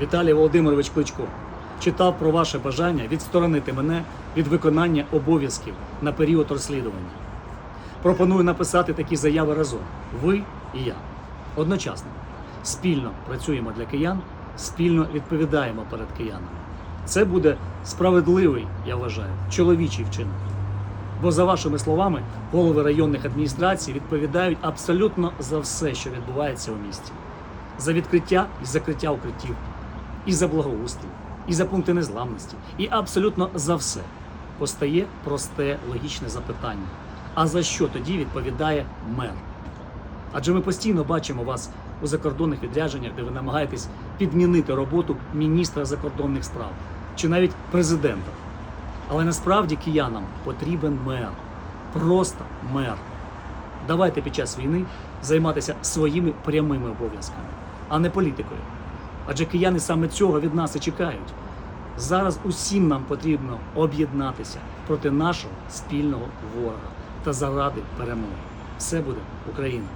Віталій Володимирович Кличко читав про ваше бажання відсторонити мене від виконання обов'язків на період розслідування. Пропоную написати такі заяви разом. Ви і я. Одночасно. Спільно працюємо для киян, спільно відповідаємо перед киянами. Це буде справедливий, я вважаю, чоловічий вчинок. Бо, за вашими словами, голови районних адміністрацій відповідають абсолютно за все, що відбувається у місті. За відкриття і закриття укриттів, і за благоустрій, і за пункти незламності, і абсолютно за все. Постає просте логічне запитання: а за що тоді відповідає мер? Адже ми постійно бачимо вас у закордонних відрядженнях, де ви намагаєтесь підмінити роботу міністра закордонних справ чи навіть президента. Але насправді киянам потрібен мер. Просто мер. Давайте під час війни займатися своїми прямими обов'язками, а не політикою. Адже кияни саме цього від нас і чекають. Зараз усім нам потрібно об'єднатися проти нашого спільного ворога та заради перемоги. Все буде Україна!